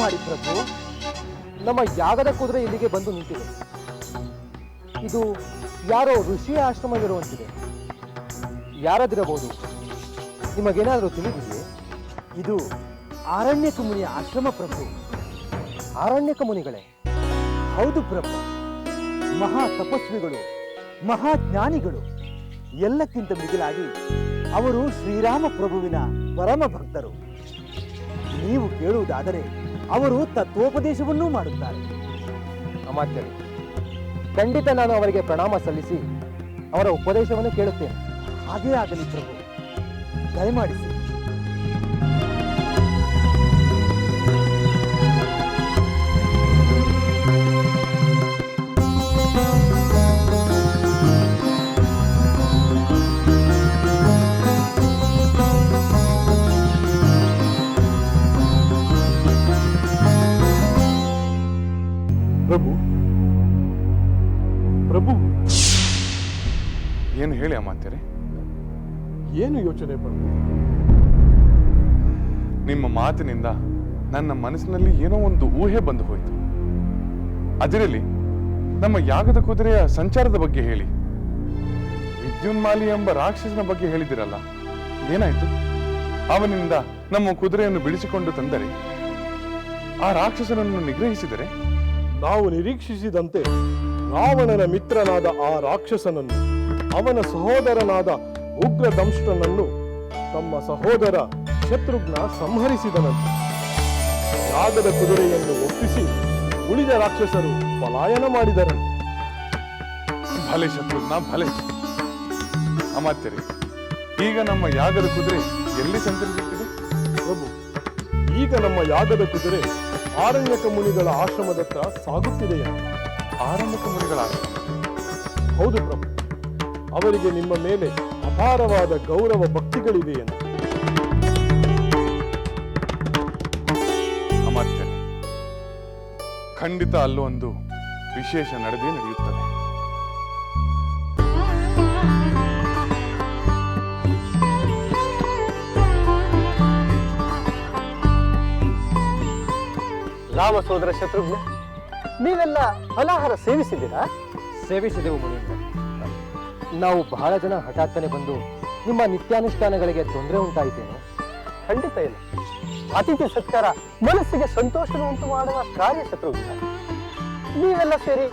ಮಾಡಿ ಪ್ರಭು, ನಮ್ಮ ಯಾಗದ ಕುದುರೆ ಇಲ್ಲಿಗೆ ಬಂದು ನಿಂತಿದೆ. ಇದು ಯಾರೋ ಋಷಿಯ ಆಶ್ರಮವಿರುವಂತಿದೆ ಯಾರದಿರಬಹುದು? ನಿಮಗೇನಾದರೂ ತಿಳಿದಿದೆಯೇ? ಇದು ಆರಣ್ಯಕ ಮುನಿಯ ಆಶ್ರಮ ಪ್ರಭು. ಆರಣ್ಯಕ ಮುನಿಗಳೇ ಹೌದು ಪ್ರಭು. ಮಹಾ ತಪಸ್ವಿಗಳು, ಮಹಾ ಜ್ಞಾನಿಗಳು. ಎಲ್ಲಕ್ಕಿಂತ ಮಿಗಿಲಾಗಿ ಅವರು ಶ್ರೀರಾಮ ಪ್ರಭುವಿನ ಪರಮ ಭಕ್ತರು ನೀವು ಕೇಳುವುದಾದರೆ ಅವರು ತತ್ವೋಪದೇಶವನ್ನೂ ಮಾಡುತ್ತಾರೆ. ಅಮಾತ್ಯರೇ ಖಂಡಿತ ನಾನು ಅವರಿಗೆ ಪ್ರಣಾಮ ಸಲ್ಲಿಸಿ ಅವರ ಉಪದೇಶವನ್ನು ಕೇಳುತ್ತೇನೆ. ಹಾಗೇ ಆಗಲಿ ಪ್ರಭು. ದಯಮಾಡಿಸಿ ಏನು ಹೇಳಿ ಅಮಾತ್ಯರೇ ಏನು ಯೋಚನೆ ಬಂದು ನಿಮ್ಮ ಮಾತಿನಿಂದ ನನ್ನ ಮನಸ್ಸಿನಲ್ಲಿ ಏನೋ ಒಂದು ಊಹೆ ಬಂದು ಹೋಯಿತು. ಅದರಲ್ಲಿ ನಮ್ಮ ಯಾಗದ ಕುದುರೆಯ ಸಂಚಾರದ ಬಗ್ಗೆ ಹೇಳಿ. ವಿದ್ಯುನ್ಮಾಲಿ ಎಂಬ ರಾಕ್ಷಸನ ಬಗ್ಗೆ ಹೇಳಿದಿರಲ್ಲ ಏನಾಯ್ತು? ಅವನಿಂದ ನಮ್ಮ ಕುದುರೆಯನ್ನು ಬಿಡಿಸಿಕೊಂಡು ತಂದರೆ ಆ ರಾಕ್ಷಸನನ್ನು ನಿಗ್ರಹಿಸಿದರೆ? ನಾವು ನಿರೀಕ್ಷಿಸಿದಂತೆ ರಾವಣನ ಮಿತ್ರನಾದ ಆ ರಾಕ್ಷಸನನ್ನು ಅವನ ಸಹೋದರನಾದ ಉಗ್ರ ದಂಷ್ಟನನ್ನು ತಮ್ಮ ಸಹೋದರ ಶತ್ರುಘ್ನ ಸಂಹರಿಸಿದನಂತೆ. ಯಾಗದ ಕುದುರೆಯನ್ನು ಒಪ್ಪಿಸಿ ಉಳಿದ ರಾಕ್ಷಸರು ಪಲಾಯನ ಮಾಡಿದರಂತೆ. ಭಲೆ ಶತ್ರುಘ್ನ ಭಲೆ. ಅಮಾತ್ಯರಿ ಈಗ ನಮ್ಮ ಯಾಗದ ಕುದುರೆ ಎಲ್ಲಿ ಸಂಚರಿಸುತ್ತಿದೆ? ಪ್ರಭು ಈಗ ನಮ್ಮ ಯಾಗದ ಕುದುರೆ ಆರಣ್ಯಕ ಮುನಿಗಳ ಆಶ್ರಮದತ್ತ ಸಾಗುತ್ತಿದೆಯಾ ಆರಣ್ಯಕ ಮುನಿಗಳ ಆಶ್ರಮ. ಹೌದು ಅವರಿಗೆ ನಿಮ್ಮ ಮೇಲೆ ಅಪಾರವಾದ ಗೌರವ ಭಕ್ತಿಗಳಿವೆ ಎಂದು. ಖಂಡಿತ ಅಲ್ಲೊಂದು ವಿಶೇಷ ನಡೆದೇ ನಡೆಯುತ್ತದೆ. ರಾಮ ಸೋದರ ಶತ್ರುಘ್ನ ನೀವೆಲ್ಲ ಫಲಾಹಾರ ಸೇವಿಸಿದ್ದೀರಾ? ಸೇವಿಸಿದೆವು ಮುನೀಂದ್ರ ನಾವು ಬಹಳ ಜನ ಹಠಾತ್ತನೆ ಬಂದು ನಿಮ್ಮ ನಿತ್ಯಾನುಷ್ಠಾನಗಳಿಗೆ ತೊಂದರೆ ಉಂಟಾಯಿತೇನು? ಖಂಡಿತ ಇಲ್ಲ. ಅತಿಥಿ ಸತ್ಕಾರ ಮನಸ್ಸಿಗೆ ಸಂತೋಷವನ್ನು ಉಂಟು ಮಾಡುವ ಕಾರ್ಯ ಶತ್ರುಘ್ನ ನೀವೆಲ್ಲ ಸೇರಿ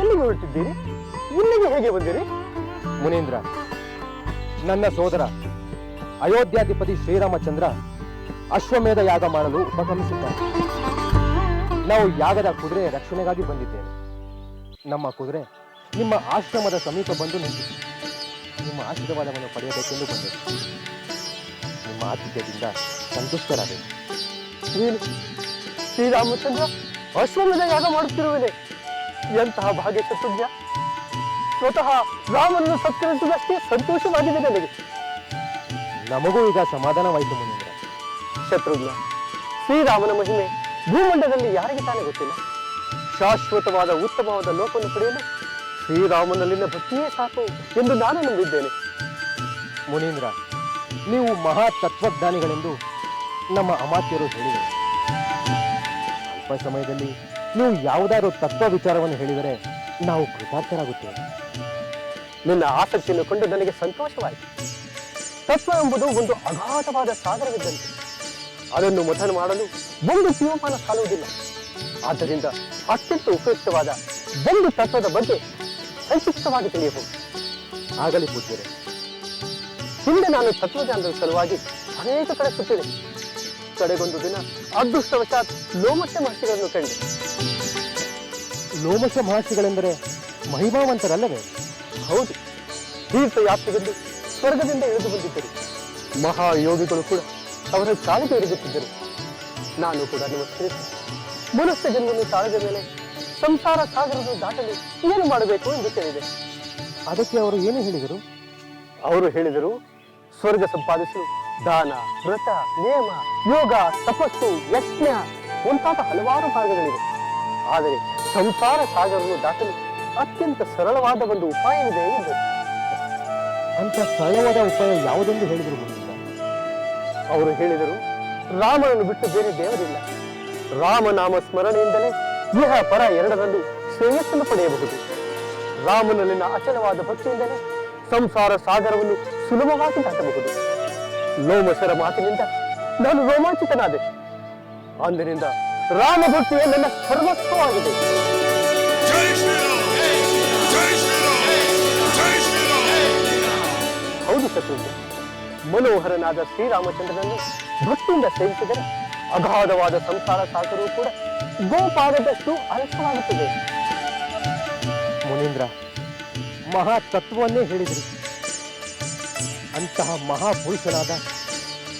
ಎಲ್ಲಿಗೆ ಹೊರಟಿದ್ದೀರಿ? ಇಲ್ಲಿಗೆ ಹೇಗೆ ಬಂದಿರಿ? ಮುನೀಂದ್ರ ನನ್ನ ಸೋದರ ಅಯೋಧ್ಯಾಧಿಪತಿ ಶ್ರೀರಾಮಚಂದ್ರ ಅಶ್ವಮೇಧ ಯಾಗ ಮಾಡಲು ಉಪಕ್ರಮಿಸಿದ್ದಾರೆ ನಾವು ಯಾಗದ ಕುದುರೆ ರಕ್ಷಣೆಗಾಗಿ ಬಂದಿದ್ದೇವೆ. ನಮ್ಮ ಕುದುರೆ ನಿಮ್ಮ ಆಶ್ರಮದ ಸಮೀಪ ಬಂದು ನಿಂತಿದೆ ನಿಮ್ಮ ಆಶೀರ್ವಾದವನ್ನು ಪಡೆಯಬೇಕೆಂದು ಬಂದೆ. ನಿಮ್ಮ ಆತಿಥ್ಯದಿಂದ ಸಂತುಷ್ಟರಾಗಬೇಕು ಶ್ರೀರಾಮಚಂದ್ರ ಅಶ್ವಮೇಧ ಯಾಗ ಮಾಡುತ್ತಿರುವುದೇ ಎಂತಹ ಭಾಗ್ಯ ಚತುರ್ಯ ಸ್ವತಃ ರಾಮನನ್ನು ಸತ್ಕರಿಸಿದಷ್ಟೇ ಸಂತೋಷವಾಗಿದೆ ನನಗೆ. ನಮಗೂ ಈಗ ಸಮಾಧಾನವಾಯಿತು ಮುನೀಂದ್ರ. ಶತ್ರುಘ್ನ, ಶ್ರೀರಾಮನ ಮಹಿಮೆ ಭೂಮಂಡಲದಲ್ಲಿ ಯಾರಿಗೆ ತಾನೇ ಗೊತ್ತಿಲ್ಲ. ಶಾಶ್ವತವಾದ ಉತ್ತಮವಾದ ಲೋಕವನ್ನು ಪಡೆಯಲು ಶ್ರೀರಾಮನಲ್ಲಿನ ಭಕ್ತಿಯೇ ಸಾಕು ಎಂದು ನಾನು ನಂಬಿದ್ದೇನೆ. ಮುನೀಂದ್ರ, ನೀವು ಮಹಾ ತತ್ವಜ್ಞಾನಿಗಳೆಂದು ನಮ್ಮ ಅಮಾತ್ಯರು ಹೇಳಿದರು. ಅಲ್ಪ ಸಮಯದಲ್ಲಿ ನೀವು ಯಾವುದಾದ್ರೂ ತತ್ವ ವಿಚಾರವನ್ನು ಹೇಳಿದರೆ ನಾವು ಕೃತಾರ್ಥರಾಗುತ್ತೇವೆ. ನಿನ್ನ ಆಸಕ್ತಿಯನ್ನು ಕಂಡು ನನಗೆ ಸಂತೋಷವಾಯಿತು. ತತ್ವ ಎಂಬುದು ಒಂದು ಅಗಾಧವಾದ ಸಾಗರವಿದ್ದಂತೆ. ಅದನ್ನು ಮಥನ ಮಾಡಲು ಒಂದು ಜೀವಮಾನ ಸಾಲುವುದಿಲ್ಲ. ಆದ್ದರಿಂದ ಅತ್ಯಂತ ಉಪಯುಕ್ತವಾದ ಒಂದು ತತ್ವದ ಬಗ್ಗೆ ಸಂಕ್ಷಿಪ್ತವಾಗಿ ತಿಳಿಯಬಹುದು ಆಗಲಿ ಪೂಜ್ಯರೆ. ಹಿಂದೆ ನಾನು ತತ್ವಜ್ಞಾನದ ಸಲುವಾಗಿ ಅನೇಕ ಕಡೆ ಸುತ್ತಿದೆ. ಕಡೆಗೊಂದು ದಿನ ಅದೃಷ್ಟವಶಾತ್ ಲೋಮಶ ಮಹರ್ಷಿಗಳನ್ನು ಕಂಡೆ. ಲೋಮಶ ಮಹರ್ಷಿಗಳೆಂದರೆ ಮಹಿಮಾವಂತರಲ್ಲವೇ? ಹೌದು. ತೀರ್ಥಯಾತ್ರೆಗೆಂದು ಸ್ವರ್ಗದಿಂದ ಇಳಿದು ಬಂದಿದ್ದರು. ಮಹಾಯೋಗಿಗಳು ಕೂಡ ಅವರ ಕಾಲಿಗೆ ಇರುಗುತ್ತಿದ್ದರು. ನಾನು ಕೂಡ ನಮಸ್ಕರಿಸಿ ಮನುಷ್ಯ ಜನ್ಮವನ್ನು ತಾಳದ ಮೇಲೆ ಸಂಸಾರ ಸಾಗರವನ್ನು ದಾಟಲು ಏನು ಮಾಡಬೇಕು ಎಂದು ಕೇಳಿದೆ. ಅದಕ್ಕೆ ಅವರು ಏನು ಹೇಳಿದರು? ಅವರು ಹೇಳಿದರು ಸ್ವರ್ಗ ಸಂಪಾದಿಸಲು ದಾನ ವ್ರತ ನೇಮ ಯೋಗ ತಪಸ್ಸು ಯಜ್ಞ ಮುಂತಾದ ಹಲವಾರು ಮಾರ್ಗಗಳಿವೆ. ಆದರೆ ಸಂಸಾರ ಸಾಗರವನ್ನು ದಾಟಲು ಅತ್ಯಂತ ಸರಳವಾದ ಒಂದು ಉಪಾಯವಿದೆ ಎಂದು. ಅಂತ ಸರಳವಾದ ಉಪಾಯ ಯಾವುದೆಂದು ಹೇಳಿದರು ಅವರು ಹೇಳಿದರು ರಾಮನನ್ನು ಬಿಟ್ಟು ಬೇರೆ ದೇವರಿಲ್ಲ. ರಾಮನಾಮ ಸ್ಮರಣೆಯಿಂದಲೇ ಇಹ ಪರ ಎರಡರಲ್ಲೂ ಶ್ರೇಯಸ್ಸನ್ನು ಪಡೆಯಬಹುದು. ರಾಮನಲ್ಲಿನ ಅಚಲವಾದ ಭಕ್ತಿಯಿಂದಲೇ ಸಂಸಾರ ಸಾಗರವನ್ನು ಸುಲಭವಾಗಿ ದಾಟಬಹುದು. ಲೋಮಸರ ಮಾತಿನಿಂದ ನಾನು ರೋಮಾಂಚಿತನಾದೆ. ಅಂದಿನಿಂದ ರಾಮ ಭಕ್ತಿಯ ನನ್ನ ಸರ್ವಸ್ವವಾಗಿದೆ. ಹೌದು ಸತ್ಯ ಮನೋಹರನಾದ ಶ್ರೀರಾಮಚಂದ್ರನನ್ನು ಭಕ್ತಿಯಿಂದ ಸೇವಿಸಿದರೆ ಅಗಾಧವಾದ ಸಂಸಾರ ಸಾಗರವೂ ಕೂಡ ಗೋಪಾದದಷ್ಟು ಅಲ್ಪವಾಗುತ್ತದೆ. ಮುನೀಂದ್ರ, ಮಹಾ ತತ್ವವನ್ನೇ ಹೇಳಿದರು. ಅಂತಹ ಮಹಾಪುರುಷನಾದ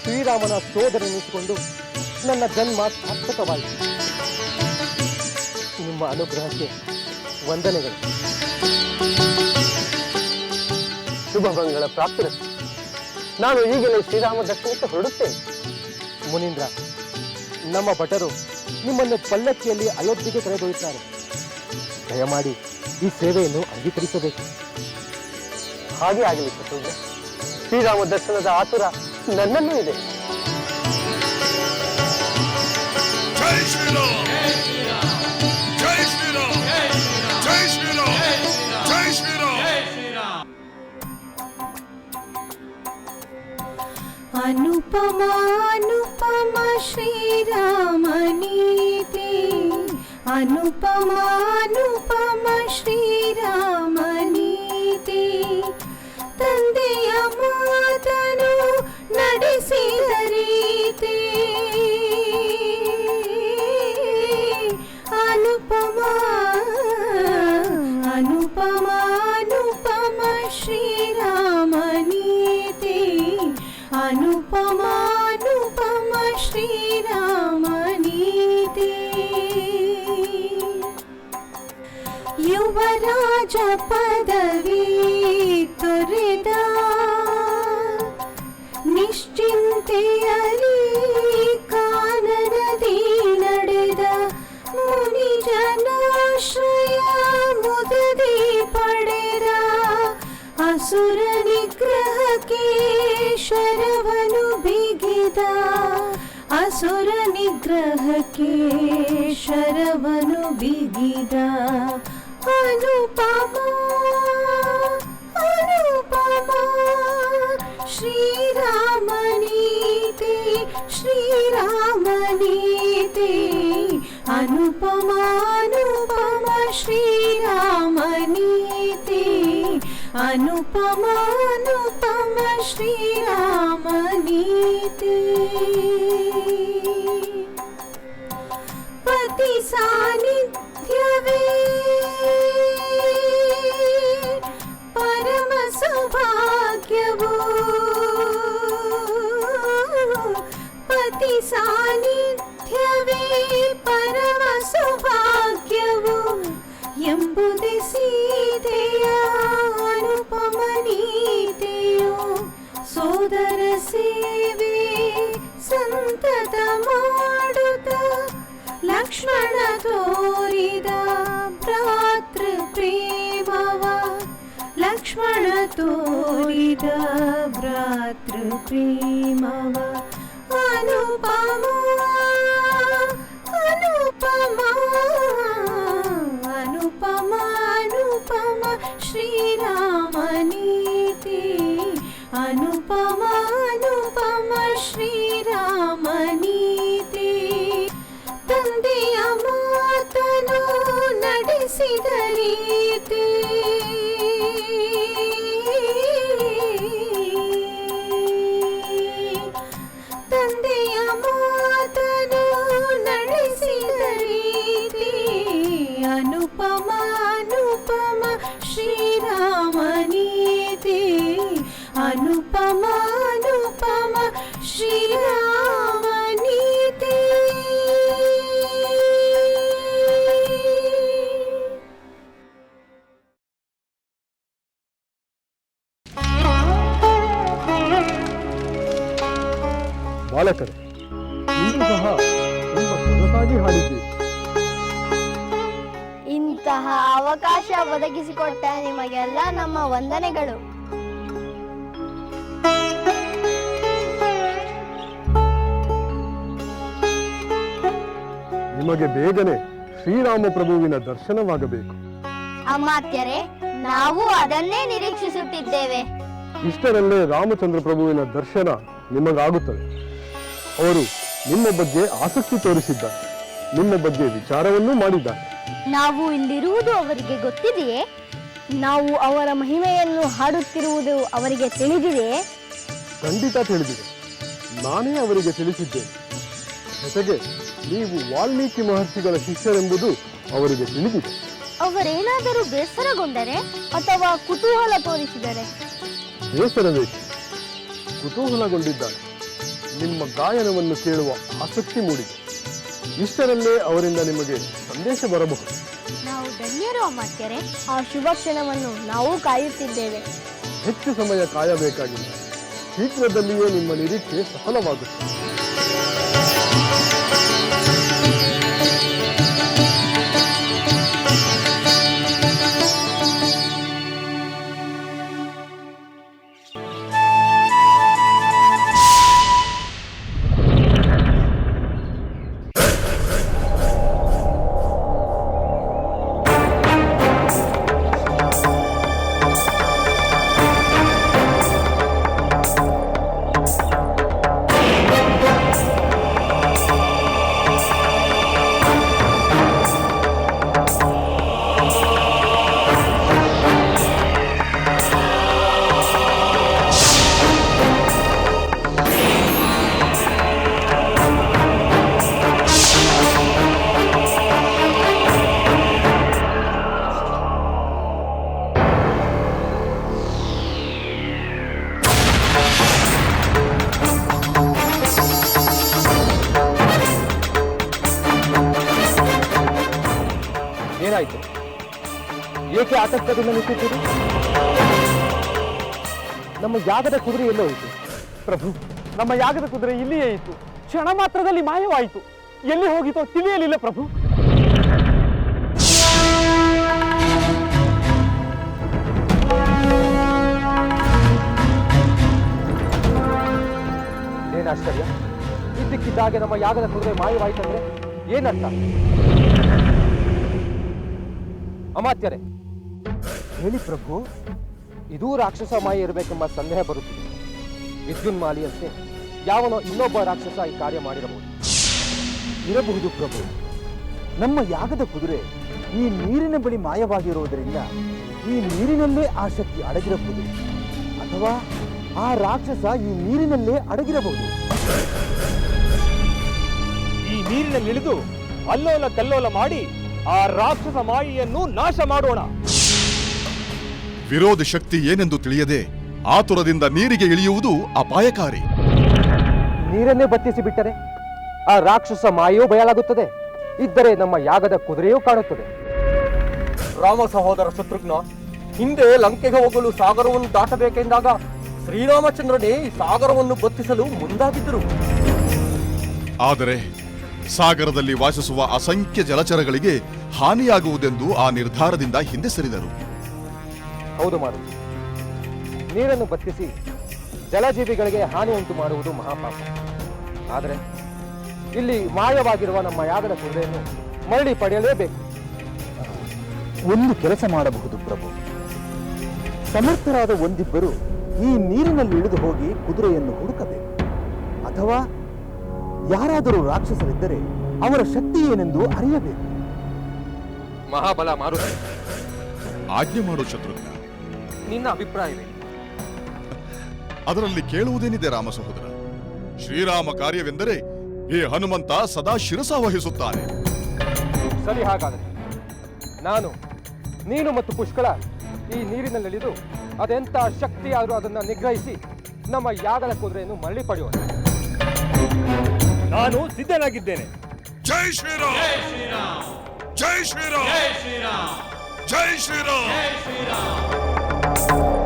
ಶ್ರೀರಾಮನ ಸೋದರನಿಸಿಕೊಂಡು ನನ್ನ ಜನ್ಮ ಸಾರ್ಥಕವಾಯಿತು. ನಿಮ್ಮ ಅನುಗ್ರಹಕ್ಕೆ ವಂದನೆಗಳು. ಶುಭಭಂಗಳ ಪ್ರಾಪ್ತಿರಸ್ತು ನಾನು ಈಗಲೇ ಶ್ರೀರಾಮ ದರ್ಶನಕ್ಕೆ ಹೊರಡುತ್ತೇನೆ. ಮುನೀಂದ್ರ, ನಮ್ಮ ಭಟರು ನಿಮ್ಮನ್ನು ಪಲ್ಲಕ್ಕಿಯಲ್ಲಿ ಅಯೋಧ್ಯೆಗೆ ಕರೆದೊಯ್ಯುತ್ತಾರೆ. ದಯಮಾಡಿ ಈ ಸೇವೆಯನ್ನು ಅಂಗೀಕರಿಸಬೇಕು. ಹಾಗೆ ಆಗಲಿ ಶ್ರೀರಾಮ ದರ್ಶನದ ಆತುರ ನನ್ನಲ್ಲೂ ಇದೆ. ಜೈ ಶ್ರೀರಾಮ್. ಜೈ ಶ್ರೀರಾಮ್. अनुपमानुपम श्रीरामनीति। अनुपमानुपम श्रीराम। श्रीरामनीति। अनुपमानुपम श्रीरामनीति। अनुपमानुपम श्रीरामनि पतिसान्निध्य परमसुभा ಪತಿ ಸಾನ್ನಿಧ್ಯವೇ ಪರಮ ಸೌಭಾಗ್ಯವು ಎಂಬುದೇ ಸೀತೆಯ ಅನುಪಮನೀತೆಯೋ ಸೋದರ ಸೇವೆ ಸಂತತ ಮಾಡುತ್ತ ಲಕ್ಷ್ಮಣ ತೋರಿದ ಭ್ರಾತೃ ಪ್ರೇಮವ. ಲಕ್ಷ್ಮಣ ತೋರಿದ ಭ್ರಾತೃ ಪ್ರೇಮವ. Pamu. ಇಂದು ಸಹ ತುಂಬ ಸೊಗಸಾಗಿ ಹಾಡಿದ್ದೀರಿ ಇಂತಹ ಅವಕಾಶ ಒದಗಿಸಿಕೊಟ್ಟ ನಿಮಗೆಲ್ಲ ನಮ್ಮ ವಂದನೆಗಳು. ನಿಮಗೆ ಬೇಗನೆ ಶ್ರೀರಾಮ ಪ್ರಭುವಿನ ದರ್ಶನವಾಗಬೇಕು. ಅಮಾತ್ಯರೇ ನಾವು ಅದನ್ನೇ ನಿರೀಕ್ಷಿಸುತ್ತಿದ್ದೇವೆ. ಇಷ್ಟರಲ್ಲೇ ರಾಮಚಂದ್ರ ಪ್ರಭುವಿನ ದರ್ಶನ ನಿಮಗಾಗುತ್ತದೆ. ಅವರು ನಿಮ್ಮ ಬಗ್ಗೆ ಆಸಕ್ತಿ ತೋರಿಸಿದ್ದ. ನಿಮ್ಮ ಬಗ್ಗೆ ವಿಚಾರವನ್ನೂ ಮಾಡಿದ್ದಾರೆ ನಾವು ಇಲ್ಲಿರುವುದು ಅವರಿಗೆ ಗೊತ್ತಿದೆಯೇ? ನಾವು ಅವರ ಮಹಿಮೆಯನ್ನು ಹಾಡುತ್ತಿರುವುದು ಅವರಿಗೆ ತಿಳಿದಿದೆಯೇ? ಖಂಡಿತ ತಿಳಿದಿದೆ. ನಾನೇ ಅವರಿಗೆ ತಿಳಿಸಿದ್ದೇನೆ ಜೊತೆಗೆ ನೀವು ವಾಲ್ಮೀಕಿ ಮಹರ್ಷಿಗಳ ಶಿಷ್ಯರೆಂಬುದು ಅವರಿಗೆ ತಿಳಿದಿದೆ. ಅವರೇನಾದರೂ ಬೇಸರಗೊಂಡರೆ ಅಥವಾ ಕುತೂಹಲ ತೋರಿಸಿದರೆ? ಬೇಸರವೇಕೆ? ಕುತೂಹಲಗೊಂಡಿದ್ದಾರೆ ನಿಮ್ಮ ಗಾಯನವನ್ನು ಕೇಳುವ ಆಸಕ್ತಿ ಮೂಡಿದೆ ಇಷ್ಟರಲ್ಲೇ ಅವರಿಂದ ನಿಮಗೆ ಸಂದೇಶ ಬರಬಹುದು. ನಾವು ಧನ್ಯರು ಅಮಾತ್ಯರೆ ಆ ಶುಭ ಕ್ಷಣವನ್ನು ನಾವು ಕಾಯುತ್ತಿದ್ದೇವೆ. ಹೆಚ್ಚು ಸಮಯ ಕಾಯಬೇಕಾಗಿಲ್ಲ ಶೀಘ್ರದಲ್ಲಿಯೇ ನಿಮ್ಮ ನಿರೀಕ್ಷೆ ಸಫಲವಾಗುತ್ತದೆ. ಆತಂಕದಿಂದ ನಿಂತಿದ್ದೀರಿ ನಮ್ಮ ಯಾಗದ ಕುದುರೆ ಎಲ್ಲೋ ಹೋಯಿತು. ಪ್ರಭು, ನಮ್ಮ ಯಾಗದ ಕುದುರೆ ಇಲ್ಲಿಯೇ ಇತ್ತು. ಕ್ಷಣ ಮಾತ್ರದಲ್ಲಿ ಮಾಯವಾಯಿತು. ಎಲ್ಲಿ ಹೋಗಿತೋ ತಿಳಿಯಲಿಲ್ಲ ಪ್ರಭು. ಏನಾಶ್ಚರ್ಯ ಇದ್ದಕ್ಕಿದ್ದಾಗೆ ನಮ್ಮ ಯಾಗದ ಕುದುರೆ ಮಾಯವಾಯಿತಂದ್ರೆ ಏನರ್ಥ? ಅಮಾತ್ಯರೇ ಹೇಳಿ ಪ್ರಭು, ಇದೂ ರಾಕ್ಷಸ ಮಾಯ ಇರಬೇಕೆಂಬ ಸಂದೇಹ ಬರುತ್ತಿದೆ. ವಿದ್ಯುನ್ಮಾಲಿಯಂತೆ ಯಾವನೋ ಇನ್ನೊಬ್ಬ ರಾಕ್ಷಸ ಈ ಕಾರ್ಯ ಮಾಡಿರಬಹುದು. ಇರಬಹುದು ಪ್ರಭು, ನಮ್ಮ ಯಾಗದ ಕುದುರೆ ಈ ನೀರಿನ ಬಳಿ ಮಾಯವಾಗಿರುವುದರಿಂದ ಈ ನೀರಿನಲ್ಲೇ ಆ ಶಕ್ತಿ ಅಡಗಿರಬಹುದು. ಅಥವಾ ಆ ರಾಕ್ಷಸ ಈ ನೀರಿನಲ್ಲೇ ಅಡಗಿರಬಹುದು. ಈ ನೀರಿನಲ್ಲಿಳಿದು ಅಲ್ಲೋಲ ಕಲ್ಲೋಲ ಮಾಡಿ ಆ ರಾಕ್ಷಸ ಮಾಯಿಯನ್ನು ನಾಶ ಮಾಡೋಣ. ವಿರೋಧ ಶಕ್ತಿ ಏನೆಂದು ತಿಳಿಯದೆ ಆತುರದಿಂದ ನೀರಿಗೆ ಇಳಿಯುವುದು ಅಪಾಯಕಾರಿ. ನೀರನ್ನೇ ಬತ್ತಿಸಿ ಬಿಟ್ಟರೆ ಆ ರಾಕ್ಷಸ ಮಾಯೋ ಬಯಲಾಗುತ್ತದೆ. ಇದ್ದರೆ ನಮ್ಮ ಯಾಗದ ಕುದುರೆಯೂ ಕಾಣುತ್ತದೆ. ರಾಮ ಸಹೋದರ ಶತ್ರುಘ್ನ ಹಿಂದೆ ಲಂಕೆಗೆ ಹೋಗಲು ಸಾಗರವನ್ನು ದಾಟಬೇಕೆಂದಾಗ ಶ್ರೀರಾಮಚಂದ್ರನೇ ಈ ಸಾಗರವನ್ನು ಬತ್ತಿಸಲು ಮುಂದಾಗಿದ್ದರು. ಆದರೆ ಸಾಗರದಲ್ಲಿ ವಾಸಿಸುವ ಅಸಂಖ್ಯ ಜಲಚರಗಳಿಗೆ ಹಾನಿಯಾಗುವುದೆಂದು ಆ ನಿರ್ಧಾರದಿಂದ ಹಿಂದೆ ಸರಿದರು. ಹೌದು ಮಾಡುವುದು ನೀರನ್ನು ಬತ್ತಿಸಿ ಜಲಜೀವಿಗಳಿಗೆ ಹಾನಿ ಉಂಟು ಮಾಡುವುದು ಮಹಾಪಾಪ. ಆದರೆ ಇಲ್ಲಿ ಮಾಯವಾಗಿರುವ ನಮ್ಮ ಯಾಗದ ಕುದುರೆಯನ್ನು ಮರಳಿ ಪಡೆಯಲೇಬೇಕು. ಒಂದು ಕೆಲಸ ಮಾಡಬಹುದು ಪ್ರಭು. ಸಮರ್ಥರಾದ ಒಂದಿಬ್ಬರು ಈ ನೀರಿನಲ್ಲಿ ಇಳಿದು ಹೋಗಿ ಕುದುರೆಯನ್ನು ಹುಡುಕಬೇಕು. ಅಥವಾ ಯಾರಾದರೂ ರಾಕ್ಷಸರಿದ್ದರೆ ಅವರ ಶಕ್ತಿ ಏನೆಂದು ಅರಿಯಬೇಕು. ಮಹಾಬಲ ಮಾರು ಆಜ್ಞೆ ಮಾಡು ಶತ್ರುಘ್ನ ನಿನ್ನ ಅಭಿಪ್ರಾಯವೇ? ಅದರಲ್ಲಿ ಕೇಳುವುದೇನಿದೆ ರಾಮ ಸಹೋದರ? ಶ್ರೀರಾಮ ಕಾರ್ಯವೆಂದರೆ ಈ ಹನುಮಂತ ಸದಾ ಶಿರಸ ವಹಿಸುತ್ತಾನೆ. ಸರಿ ಹಾಗಾದರೆ. ನಾನು ನೀನು ಮತ್ತು ಪುಷ್ಕಳ ಈ ನೀರಿನಲ್ಲಿಳಿದು ಅದೆಂಥ ಶಕ್ತಿಯಾದರೂ ಅದನ್ನು ನಿಗ್ರಹಿಸಿ ನಮ್ಮ ಯಾಗದ ಕುದುರೆಯನ್ನು ಮರಳಿ ಪಡೆಯೋಣ. ನಾನು ಸಿದ್ಧನಾಗಿದ್ದೇನೆ. ಜೈ ಶ್ರೀರಾಮ್. ಜೈ ಶ್ರೀರಾಮ್. ಜೈ ಶ್ರೀರಾಮ್. Podcast.